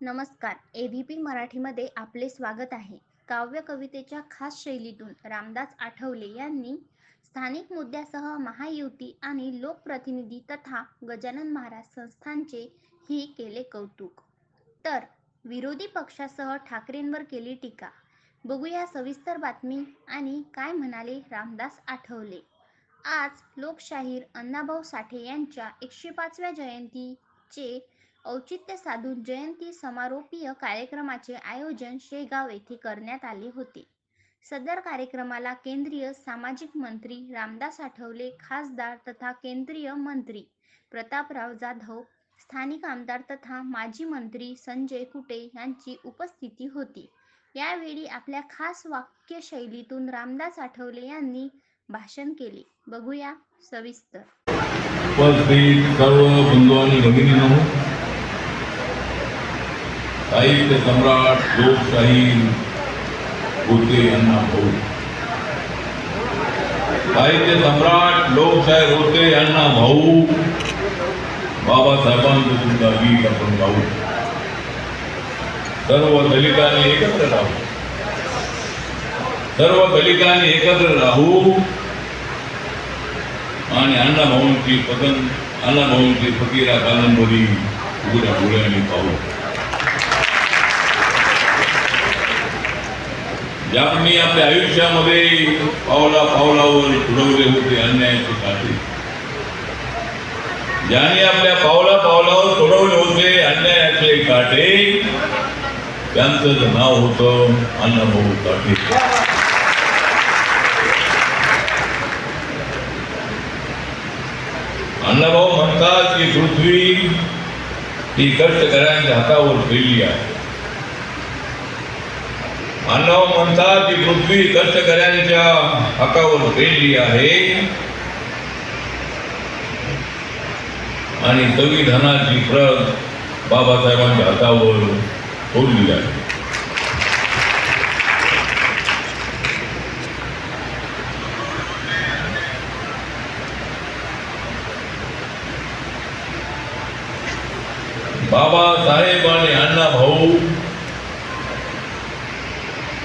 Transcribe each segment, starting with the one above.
नमस्कार. A V P मराठीमध्ये आपले स्वागत आहे. काव्य कवितेच्या खास शैलीतून रामदास आठवले यांनी स्थानिक मुद्द्यासह महायुती आणि लोकप्रतिनिधी तथा गजानन महाराज संस्थांचे ही केले कौतुक. तर विरोधी पक्षासह ठाकरेंवर केली टीका. बघूया सविस्तर बातमी आणि काय म्हणाले रामदास आठवले. आज लोकशाहीर अण्णाभाऊ साठे यांच्या एकशे पाचव्या जयंतीचे औचित्य साधून जयंती समारोपीय कार्यक्रमाचे आयोजन शेगाव येथे करण्यात आले होते. सदर कार्यक्रमाला केंद्रीय सामाजिक मंत्री रामदास आठवले खासदार तथा केंद्रीय मंत्री प्रतापराव जाधव स्थानिक आमदार तथा माजी मंत्री संजय कुटे यांची उपस्थिती होती. यावेळी आपल्या खास वाक्यशैलीतून रामदास आठवले यांनी भाषण केले. बघूया सविस्तर उपस्थित सर्व बंधू आणि भगिनींनो साहित्य सम्राट लोकशाही होते यांना भाऊ. साहित्य सम्राट लोकशाहीर होते यांना भाऊ. बाबासाहेबांचं सुद्धा गीत आपण गाऊ. सर्व दलितांनी एकत्र राहू. सर्व दलितांनी एकत्र राहू. आणि अण्णाभाऊंची पतन अण्णाभाऊंची फकीरा कादंबरी उघड्या डोळ्याने पाहू. ज्यांनी आपल्या आयुष्यामध्ये पावला पावलावर उडवले होते अन्यायाचे काटे ज्यांनी आपल्या पावला पावलावर सोडवले होते अन्यायाचे काटे त्यांचं नाव होतं अण्णाभाऊ काटे अण्णाभाऊ म्हणतात की पृथ्वी ही कष्टकऱ्यांच्या हातावर फेडली आहे. अण्णा म्हणतात की पृथ्वी कष्टकऱ्यांच्या हातावर फेडली आहे. आणि संविधानाची प्रत बाबासाहेबांच्या हातावर फोडली आहे बाबासाहेब आणि अण्णा भाऊ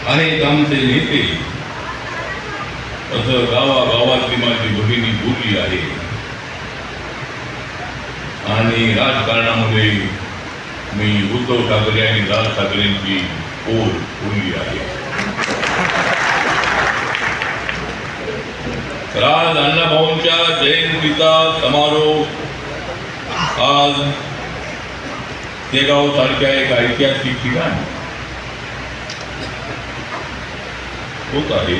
आहेत आमचे नेते असं गावागावातली माझी भगिनी बोलली आहे. आणि राजकारणामध्ये मी उद्धव ठाकरे आणि राज ठाकरेंची ओळ बोलली आहे. राज अण्णाभाऊंच्या जयंतीचा समारोह आज शेगाव सारख्या एक ऐतिहासिक ठिकाण. होत आहे.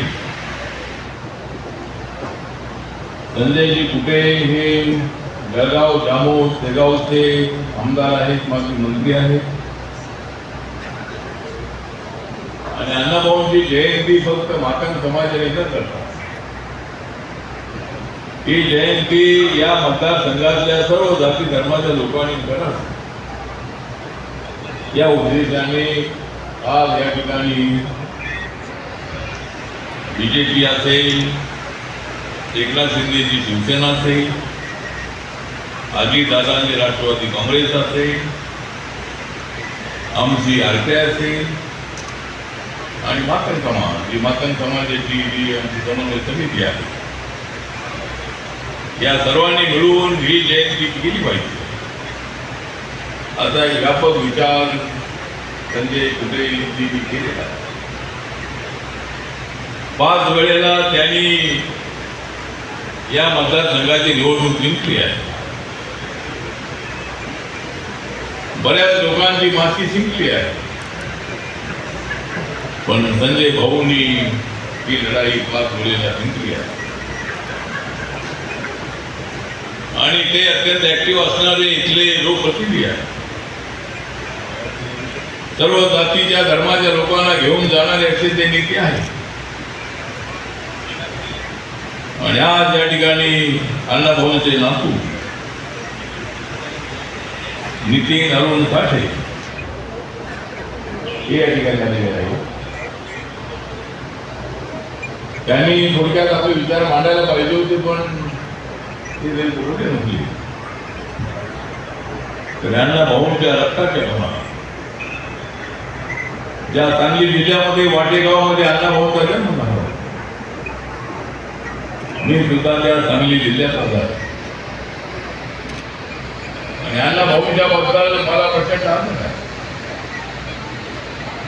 संजयजी कुटे हे? जळगाव जामोद शेगावचे आमदार आहेत माजी मंत्री आहेत. आणि अण्णाभाऊंची जयंती फक्त मातंग समाजाने न करतात ही जयंती या मतदारसंघातल्या सर्व जाती धर्माच्या लोकांनी करत. या उद्देशाने आज या ठिकाणी बीजेपी असेल एकनाथ शिंदेची शिवसेना असेल अजितदादांची राष्ट्रवादी काँग्रेस असेल आमची आर असेल आणि माकन समाज ही माकन समाजाची जी आमची समन्वय समिती आहे या सर्वांनी मिळून ही जयंती केली पाहिजे असा व्यापक विचार संजय कुटे यांनी केलेला आहे. पाच वेळेला त्यांनी या मतदारसंघाची निवडणूक जिंकली आहे. बऱ्याच लोकांची माती जिंकली आहे. पण संजय भाऊंनी ही लढाई पाच वेळेला जिंकली आहे. आणि ते अत्यंत ऍक्टिव्ह असणारे इथले लोकप्रतिनिधी आहेत. सर्व जातीच्या धर्माच्या लोकांना घेऊन जाणारे असे ते नेते आहेत आणि आज या ठिकाणी अण्णाभाऊंचे नातू नितीन अरुण साठे हे या ठिकाणी आलेले आहे त्यांनी थोडक्यात आपले विचार मांडायला पाहिजे होते पण ते जरी बोलले नव्हते. तर यांना भाऊंच्या रक्ताच्या प्रमाणात. ज्या सांगली जिल्ह्यामध्ये वाटेगावमध्ये अण्णाभाऊचा जन्म झाला. मी सुद्धा त्या सांगली जिल्ह्यात आला आणि अण्णाभाऊच्या बद्दल मला प्रचंड आनंद आहे.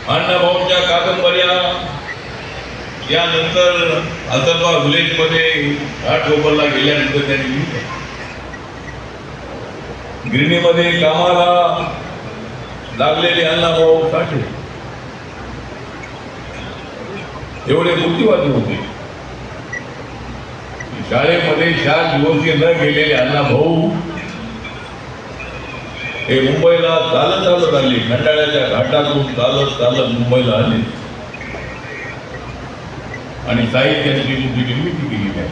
अण्णाभाऊच्या कादंबऱ्या यानंतर अल्तबा व्हिलेजमध्ये घाटोबरला गेल्यानंतर त्यांनी लिहिलं गिरणीमध्ये कामाला लागलेले अण्णाभाऊ साठे. एवढे बुद्धिवादी होते. शाळेमध्ये चार दिवस न गेलेले अण्णाभाऊ हे मुंबईला चालत चालत आले खंडाळ्याच्या घाटातून चालत चालत मुंबईला आले. आणि साहित्याची मोठी निर्मिती केली आहे.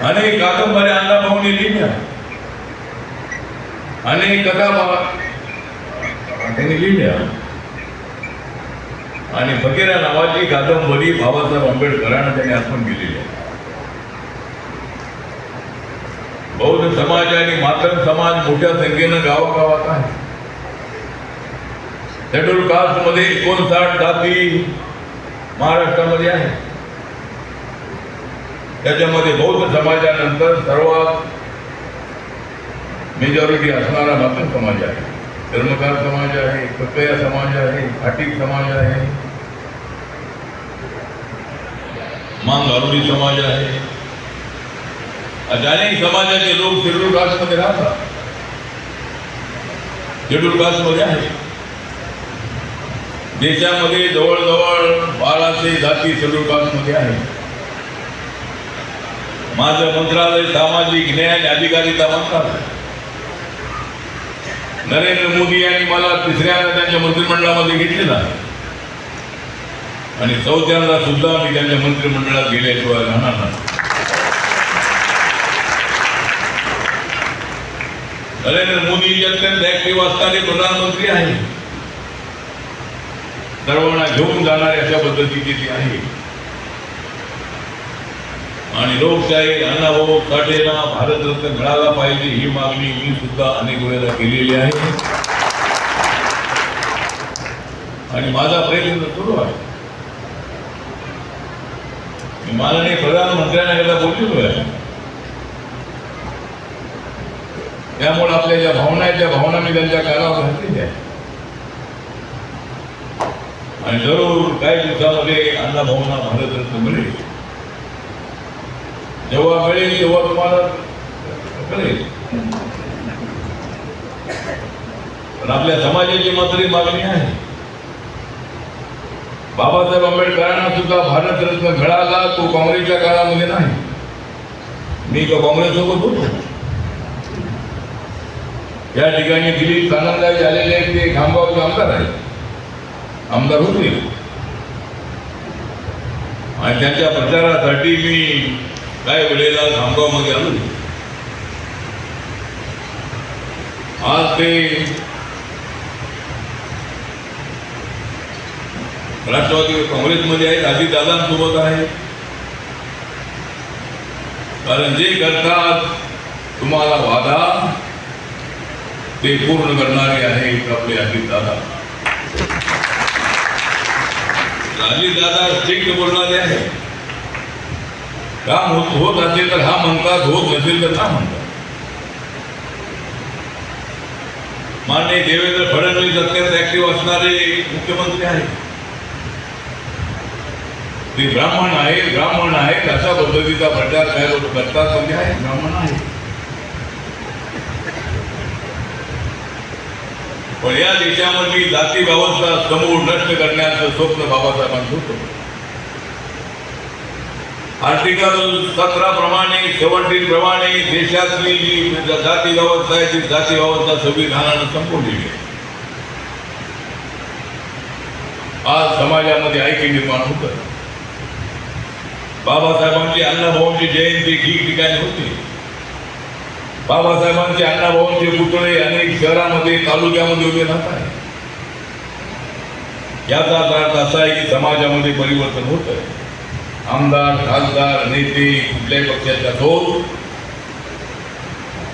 अनेक कादंबऱ्या अण्णाभाऊने लिहिल्या. अनेक कथा त्यांनी लिहिल्या. आणि फकीरा नावाची कादंबरी बाबासाहेब आंबेडकरांना त्यांनी अर्पण केलेली आहे. बौद्ध समाज आणि मातंग समाज मोठ्या संख्येनं गावागावात आहे शेड्यूल कास्टमध्ये एकोणसाठ जाती महाराष्ट्रामध्ये आहे त्याच्यामध्ये बौद्ध समाजानंतर सर्वात मेजॉरिटी असणारा मातंग समाज आहे. धर्मकार समाज आहे ककया समाज आहे खाटीक समाज आहे. मांग अरुणी समाज आहे. अनेक समाजाचे लोक शेड्यूल कास्टमध्ये राहतात. शेड्यूल कास्टमध्ये आहे देशामध्ये जवळजवळ बाराशे जाती शेड्यूल कास्टमध्ये आहे माझं मंत्रालय सामाजिक न्याय आणि अधिकारिता मंत्रालय. नरेंद्र मोदी यांनी मला तिसऱ्यांदा त्यांच्या मंत्रिमंडळामध्ये घेतलेला आणि चौथ्यांदा सुद्धा मी त्यांच्या मंत्रिमंडळात गेल्याशिवाय राहणार नाही. नरेंद्र मोदी अत्यंत ऍक्टिव्ह असणारे प्रधानमंत्री आहे सर्वांना घेऊन जाणारे अशा पद्धतीची ती आहे. आणि लोकशाही अण्णाभाऊ साठेला भारतरत्न मिळाला पाहिजे ही मागणी मी सुद्धा अनेक वेळेला केलेली आहे. आणि माझा प्रयत्न सुरू आहे. माननीय प्रधानमंत्र्यांना याला बोललेलो आहे. त्यामुळे आपल्या ज्या भावना आहेत त्या भावना मी त्यांच्या कानावर घातलेल्या आहेत. आणि जरूर काही दिवसामध्ये अण्णाभाऊंना भारतरत्न मिळेल. जेव्हा मिळेल तेव्हा तुम्हाला कळेल. पण आपल्या समाजाची मात्र मागणी आहे. बाबासाहेब आंबेडकरांना सुद्धा भारतरत्न मिळाला तो काँग्रेसच्या काळामध्ये नाही. मी तो काँग्रेससोबत होतो. या ठिकाणी दिलीप सानंदाजी आलेले ते खामगावचे आमदार आहेत. आमदार होते. आणि त्यांच्या प्रचारासाठी मी काय वेळेला खामगावमध्ये आलो आज ते राष्ट्रवादी काँग्रेसमध्ये आहेत अजितदादांसोबत आहेत. कारण जे करतात तुम्हाला वादा ते पूर्ण करणारे आहेत आपले अजितदादा अजितदादा स्ट्रिक्ट बोलणारे आहे काम होत होत तर हा म्हणतात होत नसेल तर ना म्हणतात माननीय देवेंद्र फडणवीस अत्यंत ऍक्टिव्ह असणारे मुख्यमंत्री आहेत। ते ब्राह्मण आहेत ब्राह्मण आहेत, अशा पद्धतीचा प्रचार काय लोक करतात म्हणजे आहेत ब्राह्मण आहेत। पण या देशामधली जाती व्यवस्था समूळ नष्ट करण्याचं स्वप्न बाबासाहेबांचं होतं आर्टिकल सतरा प्रमाणे सेवन्टीन प्रमाणे देशातली जी जाती व्यवस्था आहे, ती जाती व्यवस्था संविधानानं संपवलेली आहे. आज समाजामध्ये ऐक्य निर्माण होतं. बाबासाहेबांची अण्णाभाऊंची जयंती ठिकठिकाणी होती. बाबासाहेबांचे अण्णाभाऊंचे पुतळे अनेक शहरामध्ये तालुक्यामध्ये उभे राहत आहे याचा अर्थ असा आहे की समाजामध्ये परिवर्तन होत आहे आमदार खासदार नेते कुठल्याही पक्षाच्या दोन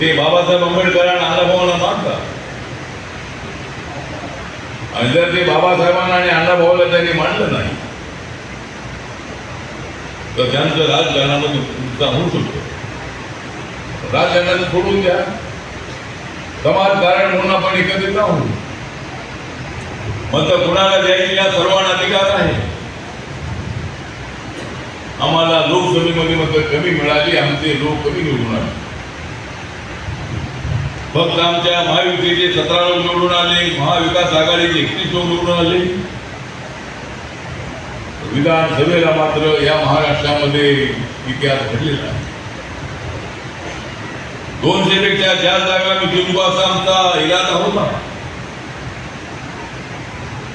ते बाबासाहेब आंबेडकरांना अण्णाभाऊंना मानतात आणि जर ते बाबासाहेबांना आणि अण्णाभाऊला त्यांनी मांडलं नाही तर त्यांचं राजकारणामध्ये नुकसान होऊ शकतो. राजकारणाचं सोडून द्या. समाजकारण म्हणून आपण एकत्रित राहू. मग तर कुणाला द्यायची या सर्वांना अधिकार आहे? आम्हाला लोकसभेमध्ये मतं कमी मिळाली आमचे लोक कमी निवडून आले. फक्त आमच्या महायुतीचे सतरा लोक निवडून आले महाविकास आघाडीचे एकतीस लोक निवडून आले. विधानसभेला मात्र या महाराष्ट्रामध्ये इतिहास घडलेला आहे. दोनशे पेक्षा जास्त जागा मी जिंकू असा आमचा इरादा होता.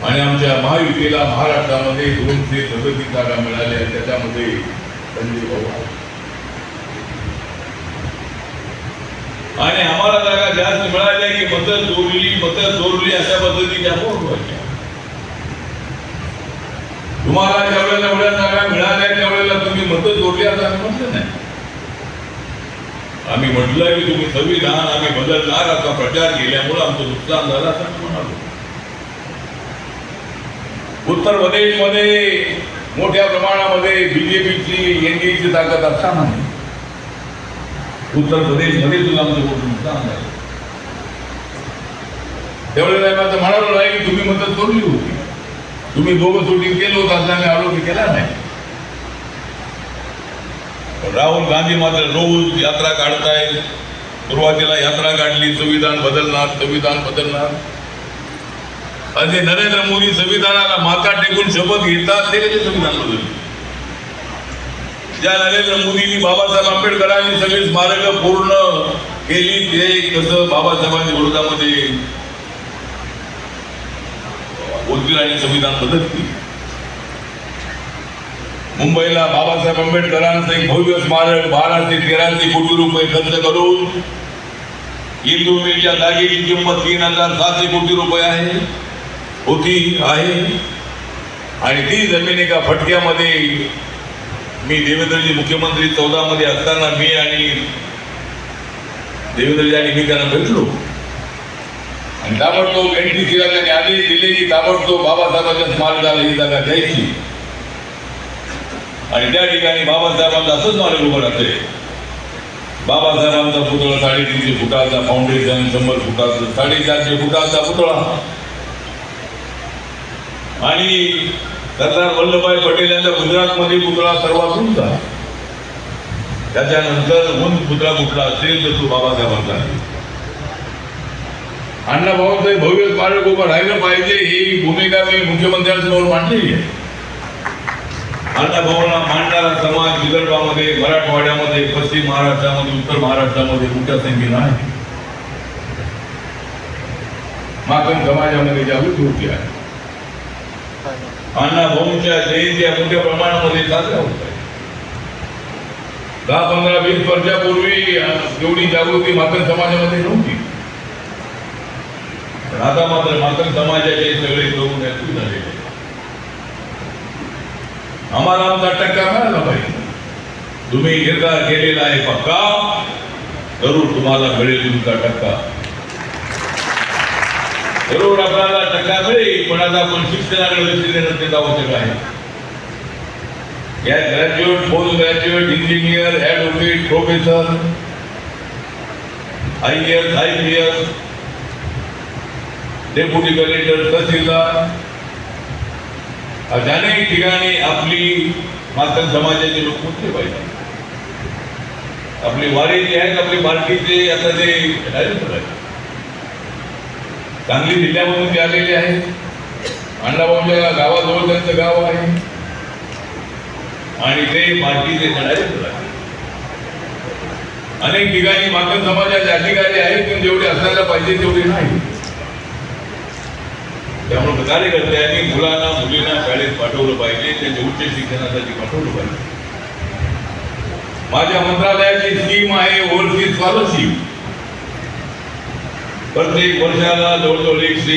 आणि आमच्या महायुतीला महाराष्ट्रामध्ये दोनशे सदतीस जागा मिळाल्या. त्याच्यामध्ये संजय भाऊ आणि आम्हाला जागा जास्त मिळाल्या की मतं चोरली मतं चोरली अशा पद्धतीच्या फोन व्हायच्या तुम्हाला ज्या वेळेला एवढ्या जागा मिळाल्या त्यावेळेला तुम्ही मतं चोरली असं म्हटलं नाही. आम्ही म्हटलं की तुम्ही संविधान आम्ही बदलणार असा प्रचार केल्यामुळे आमचं नुकसान झालं असं आम्ही म्हणालो. उत्तर प्रदेशमध्ये मोठ्या प्रमाणामध्ये बीजेपीची एनडीएची ताकद असताना उत्तर प्रदेशमध्ये सुद्धा आमचं नुकसान झालं. त्यावेळेला आम्ही म्हणालो नाही की तुम्ही मदत करून होती तुम्ही दोघं शूटिंग केलं होतं असं आम्ही आरोप केला नाही. राहुल गांधी मात्र रोज यात्रा काढतायत सुरुवातीला यात्रा काढली संविधान बदलणार संविधान बदलणार. आणि नरेंद्र मोदी संविधानाला माथा टेकून शपथ घेतात ते कसे संविधान बदलले. ज्या नरेंद्र मोदींनी बाबासाहेब आंबेडकरांनी सगळी स्मारकं पूर्ण केली ते कसं बाबासाहेबांच्या विरोधामध्ये बोलतील आणि संविधान बदलतील. मुंबईला बाबासाहेब आंबेडकरांचं एक भव्य स्मारक बारा ते तेराशे कोटी रुपये खर्च करून हिंदू जागेची किंमत तीन हजार सातशे कोटी रुपये आहे होती आहे. आणि ती जमीन एका फटक्यामध्ये मी देवेंद्रजी मुख्यमंत्री चौदा मध्ये असताना मी आणि देवेंद्रजी आणि मी त्यांना भेटलो. आणि ताबडतोब एनटीसीला त्यांनी आदेश दिले की ताबडतोब बाबासाहेबांच्या स्मारकाला ही जागा द्यायची. आणि त्या ठिकाणी बाबासाहेबांचं असंच स्मारक उभं राहते बाबासाहेबांचा पुतळा साडेतीनशे फुटाचा फाउंडेशन शंभर फुटाचं साडेचारशे फुटाचा पुतळा. आणि सरदार वल्लभभाई पटेल यांचा गुजरातमध्ये पुतळा सर्वात उंच आहे. त्याच्यानंतर उंच पुतळा कुठला असेल तर तो बाबासाहेबांचा आहे. अण्णा भाऊचं भव्य स्मारक उभं राहिलं पाहिजे ही भूमिका मी मुख्यमंत्र्यांसमोर मांडलेली आहे. अण्णा भाऊला मांडणारा समाज विदर्भामध्ये मराठवाड्यामध्ये पश्चिम महाराष्ट्रामध्ये उत्तर महाराष्ट्रामध्ये मोठ्या संख्येनं आहे. माकन समाजामध्ये जागृती होती आहे. अण्णा भाऊंच्या जयंत्या मोठ्या प्रमाणामध्ये साजऱ्या होत आहेत. दहा पंधरा वीस वर्षापूर्वी एवढी जागृती माकन समाजामध्ये नव्हती. पण आता मात्र माकन समाजाचे सगळे तरुण ऍक्टिव्ह झालेले आम्हाला आमचा टक्का मिळाला पाहिजे तुम्ही निर्धार केलेला आहे पक्का? ज़रूर तुम्हाला मिळेल तुमचा टक्का. ज़रूर आपल्याला टक्का मिळेल, पण आता आपण शिक्षणाकडे लक्ष देणं ते आवश्यक आहे. या graduate post graduate engineer advocate professor I S I P S deputy collector तहसीलदार अनेक ठिकाणी आपली मातन समाजाचे लोक पोचले पाहिजे आपली वारी जी आहेत आपली पार्टीचे आता ते डायरेक्टर आहेत. सांगली जिल्ह्यामधून ते आलेले आहेत अण्णाभाऊच्या गावाजवळ त्यांचं गाव आहे. आणि ते पार्टीचे डायरेक्टर आहेत. अनेक ठिकाणी मातन समाजाचे अधिकारी आहेत पण जेवढे असायला पाहिजे तेवढे नाही. त्यामुळे कार्यकर्त्यांनी मुलांना मुलींना शाळेत पाठवलं पाहिजे त्यांच्या उच्च शिक्षणासाठी पाठवलं पाहिजे माझ्या मंत्रालयाची स्कीम आहे ओव्हरसीज स्कॉलरशिप प्रत्येक वर्षाला एकशे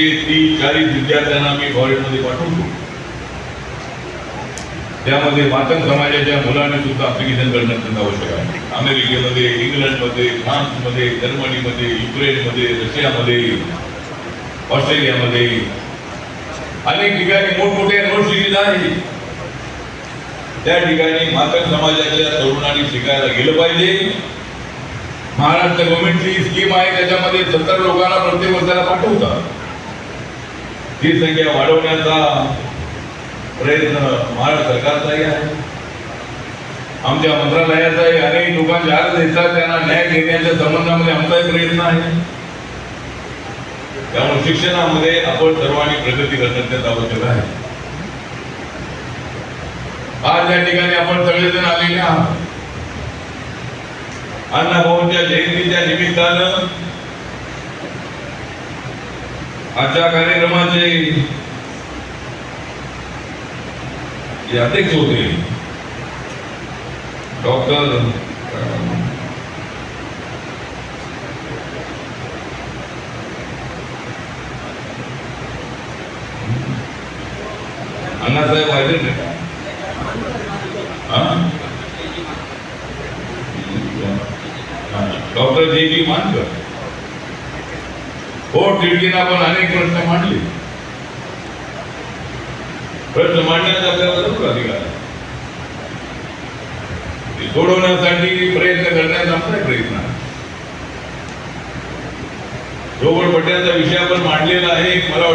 अनेक ठिकाणी मोठमोठ्या युनिव्हर्सिटीज आहेत त्या ठिकाणी मातंग समाजाच्या तरुणांनी शिकायला गेलं पाहिजे. महाराष्ट्र गव्हर्नमेंटची स्कीम आहे त्याच्यामध्ये सत्तर लोकांना प्रत्येक वर्षाला पाठवतात. ही संख्या वाढवण्याचा प्रयत्न महाराष्ट्र सरकारचाही आहे. आमच्या मंत्रालयाचाही अनेक लोकांचे अर्ज येतात त्यांना न्याय देण्याच्या संबंधामध्ये आमचाही प्रयत्न आहे. त्यामुळे शिक्षणामध्ये आपण सर्वांनी प्रगती करण्यात आवश्यक आहे. आज या ठिकाणी आपण सगळेजण आलेले आहोत. अण्णाभाऊंच्या जयंतीच्या निमित्तानं आजच्या कार्यक्रमाचे अध्यक्ष होते डॉक्टर अण्णासाहेब आहेत का डॉक्टर जे जी मानकर हो टिळकीनं आपण अनेक प्रश्न मांडले प्रश्न मांडण्याचा आपल्याला ज़रूर अधिकार प्रयत्न करण्याचा आमचा प्रयत्न आहे विषय आपण मांडलेला आहे मला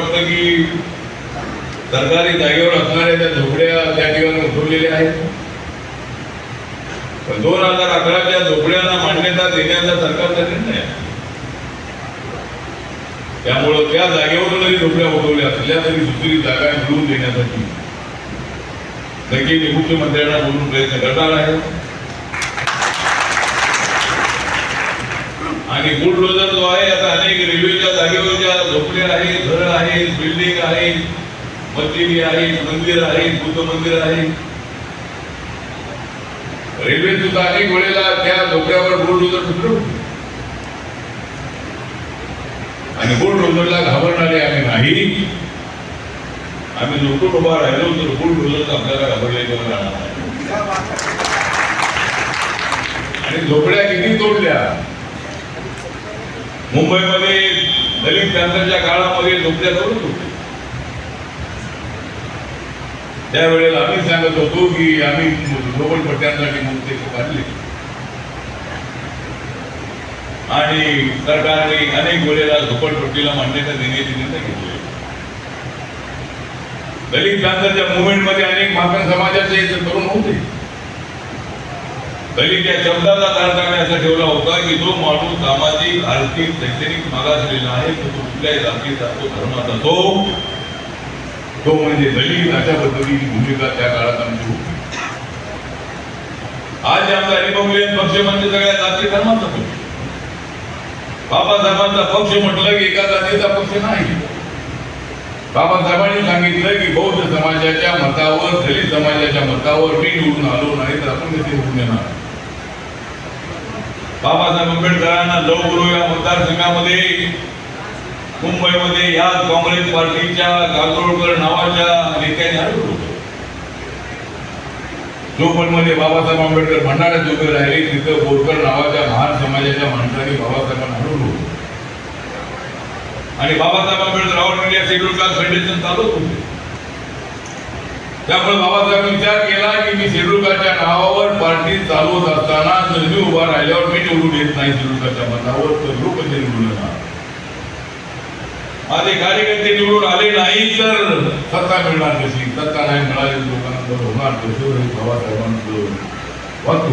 सरकारी जागेवर असणाऱ्या त्या झोपड्या त्या ठिकाणी उठवलेल्या आहेत. पण दोन हजार अकराच्या झोपड्यांना मान्यता देण्याचा सरकारचा निर्णय आहे. त्यामुळं त्या जागेवर जरी झोपड्या उठवल्या असल्या तरी दुसरी जागा मिळवून देण्यासाठी नक्की मी मुख्यमंत्र्यांना बोलून प्रयत्न करणार आहे. आणि बुलडोजर जो आहे आता अनेक रेल्वेच्या जागेवर ज्या झोपड्या आहेत घर आहेत बिल्डिंग आहेत मस्जिदी आहेत मंदिर आहेत बुद्ध मंदिर आहे. रेल्वे सुद्धा अनेक वेळेला त्या डोक्यावर बोर्ड बुलडोजर सुटलं आणि बुलडोजरला घाबरणारे आम्ही नाही. आम्ही झोपून उभा राहिलो तर बुलडोजर आपल्याला घाबरलेलं राहणार आणि झोपड्या किती तोडल्या? मुंबईमध्ये दलित क्रांतीच्या काळामध्ये झोपड्या तोडतो होते त्यावेळेला आम्ही सांगत होतो की आम्ही झोपडपट्ट्यांसाठी मुक्ती काढली. आणि सरकारने अनेक वेळेला झोपडपट्टीला मान्यता देण्याची निर्णय घेतले. दलित प्रांताच्या मुवमेंटमध्ये अनेक माकन समाजाचे तरुण होते दलित या शब्दाचा तारतम्य असा ठेवला होता की जो माणूस सामाजिक आर्थिक शैक्षणिक मागासलेला आहे तो कुठल्याही जातीचा तो धर्माचा तो तो म्हणजे दलित अशा पद्धतीची भूमिका त्या काळात आमची होती. आज आमचा रिपब्लिकन पक्ष म्हणजे सगळ्या जाती धर्माचा पक्ष. बाबासाहेबांचा पक्ष म्हटलं की एका जातीचा पक्ष नाही. बाबासाहेबांनी सांगितलं की बौद्ध समाजाच्या मतावर दलित समाजाच्या मतावर मी निवडून आलो नाही तर आपण कसे होऊन येणार? बाबासाहेब आंबेडकरांना लवकरो या मतदारसंघामध्ये. मुंबईमध्ये या काँग्रेस पार्टीच्या कागोळकर नावाच्या नेत्याने हरवलं होतं बाबासाहेब आंबेडकर भंडारा उभे राहिले तिथं बोरकर नावाच्या महान समाजाच्या माणसाने बाबासाहेबांना हरवलं होतं आणि Babasaheb Ambedkar all India schedule caste federation चालवत होते. त्यामुळे बाबासाहेबांनी विचार केला की मी शेड्यूल कास्टच्या नावावर पार्टी चालवत असताना जर मी उभा राहिल्यावर मी निवडून येत नाही शेड्यूल कास्टच्या मतावर तर लोक निवडून येणार माझे कार्यकर्ते निवडून आले नाही तर सत्ता मिळणार कशी सत्ता नाही मिळाली लोकांना होणार कशी बाबासाहेबांचं वाक्य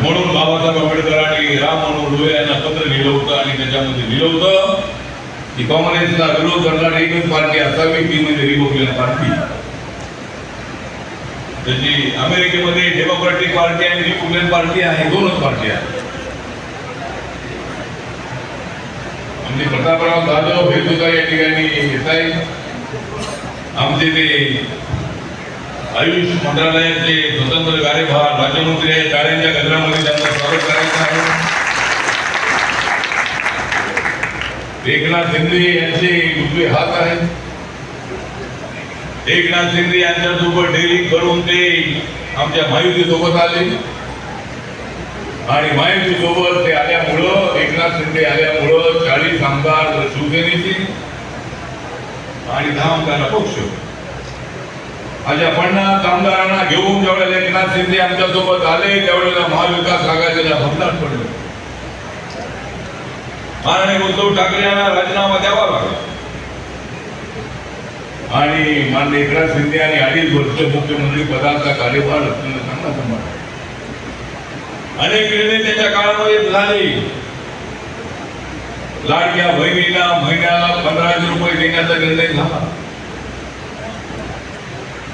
म्हणून बाबासाहेब आंबेडकरांनी राम मनोहर लोहे यांना पत्र लिहिलं होतं आणि त्याच्यामध्ये लिहिलं होतं की काँग्रेसला विरोध करणारी एकच पार्टी असावी ती म्हणजे रिपब्लिकन पार्टी. त्याची अमेरिकेमध्ये डेमोक्रॅटिक पार्टी आणि रिपब्लिकन पार्टी आहे दोनच पार्टी आहेत. आमचे प्रतापराव जाधव हे सुद्धा या ठिकाणी येत आहे आमचे ते आयुष मंत्रालयाचे स्वतंत्र कार्यभार राज्यमंत्री आहेत. टाळ्यांच्या गजरामध्ये त्यांना स्वागत करायचं आहे. एकनाथ शिंदे यांचे उजवे हात आहेत. एकनाथ शिंदे यांच्यासोबत डेअरिंग करून ते आमच्या महायुती सोबत आले. आणि माहिती सोबत ते आल्यामुळं एकनाथ शिंदे आल्यामुळं चाळीस आमदार शिवसेनेची आणि दहा आमदार अपक्ष. माझ्या पन्नास आमदारांना घेऊन ज्यावेळेला एकनाथ शिंदे आमच्यासोबत आले त्यावेळेला महाविकास आघाडीला मतदान पडलं. माननीय उद्धव ठाकरे यांना राजीनामा द्यावा लागला. आणि माननीय एकनाथ शिंदे यांनी अडीच वर्ष मुख्यमंत्री पदाचा कार्यभार अत्यंत चांगला सांभाळला. अनेक निर्णय त्याच्या काळामध्ये झाले. लाडक्या बहिणीला महिन्याला पंधराशे रुपये देण्याचा निर्णय झाला.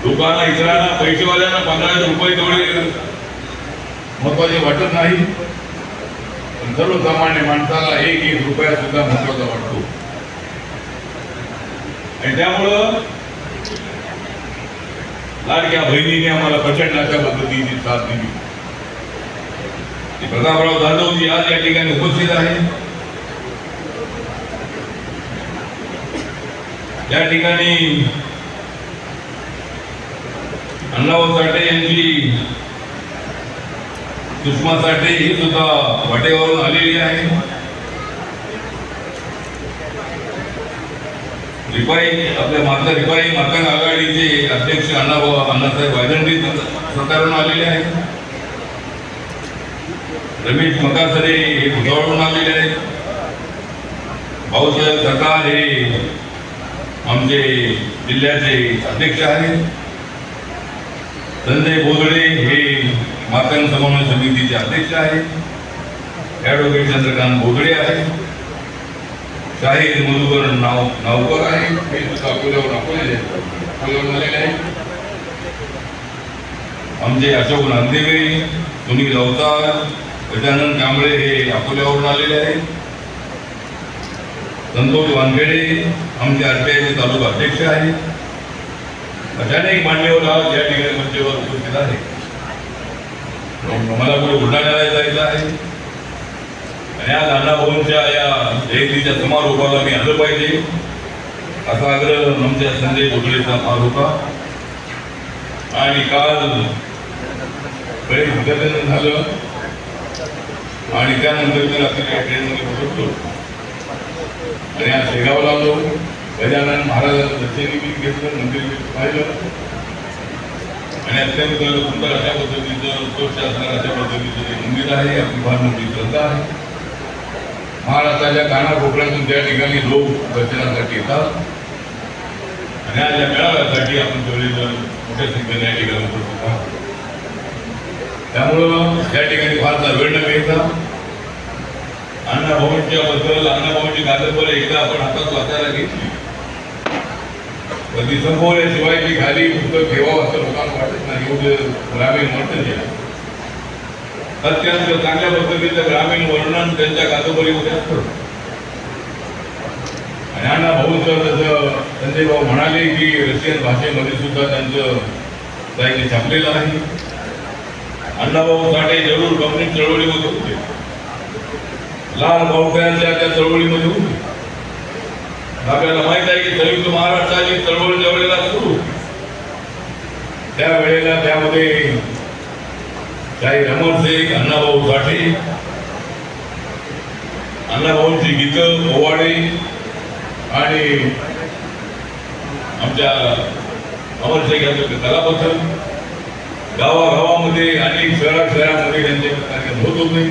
दुकाना इतरांना पैसेवाल्यांना पंधराशे रुपये तेवढे महत्त्वाचे वाटत नाही. पण सर्वसामान्य माणसाला एक एक रुपया सुद्धा महत्त्वाचा वाटतो. आणि त्यामुळं लाडक्या बहिणीने आम्हाला प्रचंड अशा पद्धतीने साथ दिली. प्रतापराव जाधवजी आज या उपस्थित आहे या साठे सुषमा साठे ही सुद्धा वाटेवरून आलेली आहे. आपल्या माता रिपाई मातंग आघाडीचे अध्यक्ष अण्णाभाऊ अण्णासाहेब वायदंडी सरकारून आलेले आहेत. रमेश मकासरे हे भुसावळून आलेले आहेत भाऊसाहेब सरकार हे आमचे जिल्ह्याचे अध्यक्ष आहेत संजय बोगडे हे मातंग समन्वय समितीचे अध्यक्ष आहेत ॲडव्होकेट चंद्रकांत बोगडे आहेत शाहीर मधुकर नाव नावकर आहे. हे सुद्धा अकोल्यावर अकोले अकोल्यावर आलेले आहेत आमचे अशोक नांदेवे सुनील अवतार गजानन कांबळे हे अकोल्यावरून आलेले आहेत. संतोष वानखेडे आमचे आरपीआयचे तालुका अध्यक्ष आहेत. अचानक मान्यवर आज या ठिकाणी मंचेवर उपस्थित आहे. मला पुढे बुलढाण्याला जायचं आहे? आणि आज अण्णाभाऊंच्या या जयंतीच्या समारोपाला मी आलं पाहिजे. असा आग्रह आमच्या संजय बोगलेचा फार होता. आणि काल बरेच उद्घाटन झालं. आणि त्यानंतर मी रात्री ट्रेनमध्ये बसवतो आणि आज शेगावला आलो. गजानन महाराजांचं दर्शनही मी घेतलं मंदिर पाहिलं. आणि अत्यंत सुंदर अशा पद्धतीचं उत्कृष्ट असणारं अशा पद्धतीचं ते मंदिर आहे आपली फार मोठी श्रद्धा आहे. महाराष्ट्राच्या कानाकोपऱ्यातून त्या ठिकाणी लोक दर्शनासाठी येतात. आणि आज या मेळाव्यासाठी आपण सगळेजण मोठ्या संख्येने या ठिकाणी उपस्थित आहोत. त्यामुळं या ठिकाणी फारसा वेळ न मिळता अण्णाभाऊंच्या बद्दल अण्णाभाऊंची कादंबरी एकदा आपण हातात वाचायला घेतली. कधी संपवल्याशिवाय ती खाली पुस्तक ठेवावं असं लोकांना वाटत नाही. एवढं ग्रामीण वर्तन केलं अत्यंत चांगल्या पद्धतीचं ग्रामीण वर्णन त्यांच्या कादंबरीमध्ये असतं. आणि अण्णा भाऊचं जसं संजय भाऊ म्हणाले की रशियन भाषेमध्ये सुद्धा त्यांचं साहित्य छापलेलं आहे. अण्णाभाऊ साठे जरूर कम्युनिस्ट चळवळीमध्ये होते. लाल बावट्यांच्या त्या चळवळीमध्ये होते आपल्याला माहीत आहे की संयुक्त महाराष्ट्राची चळवळ ज्या वेळेला सुरू त्या वेळेला त्यामध्ये काही रमण अण्णाभाऊ साठे अण्णाभाऊंची गीतं पोवाडे आणि आमच्या अमर शेख यांचं कलापथक. गावागावामध्ये अनेक शहरा शहरामध्ये त्यांचे कार्यक्रम होत होते.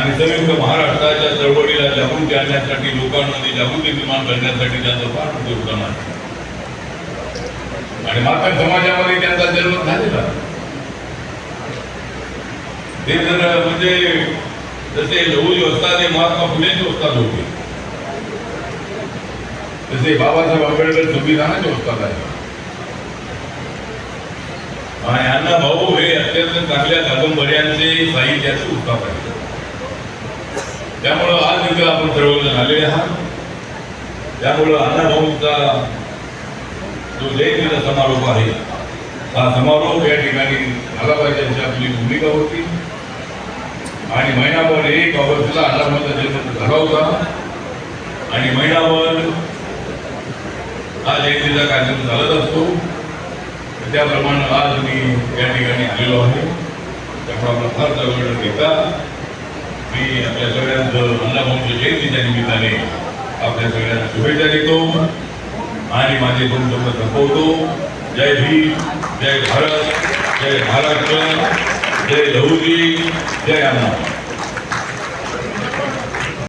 आणि संयुक्त महाराष्ट्राच्या चळवळीला जागृती आणण्यासाठी लोकांमध्ये जागृती निर्माण करण्यासाठी त्यांचं फार योगदान आहे. आणि मात्र समाजामध्ये त्यांचा जन्म झालेला. ते जर म्हणजे जसे लहूजी वस्ताद हे महात्मा फुलेचे वस्ताद होते. तसे बाबासाहेब आंबेडकर संविधानाचे वस्ताद आहे आणि अण्णा भाऊ हे अत्यंत चांगल्या कादंबऱ्यांचे साहित्याचे उत्ताप आहे त्यामुळं आज देखील आपण ठरवलं झालेले आहात. त्यामुळं अण्णाभाऊंचा जो जयंतीचा समारोप आहे हा समारोप या ठिकाणी झाला पाहिजे अशी आपली भूमिका होती. आणि महिनाभर एक ऑगस्टला अण्णाभाऊंचा जन्म झाला होता. आणि महिनाभर हा जयंतीचा कार्यक्रम चालत असतो. त्याप्रमाणे आज मी या ठिकाणी आलेलो आहे. त्यामुळे आपला फार वेळ घेता मी आपल्या सगळ्यांचं अण्णाभाऊंच्या जयंतीच्या निमित्ताने आपल्या सगळ्यांना शुभेच्छा देतो आणि माझे दोन शब्द संपवतो. जय भीम जय भारत जय महाराष्ट्र जय लहुजी जय अण्णा.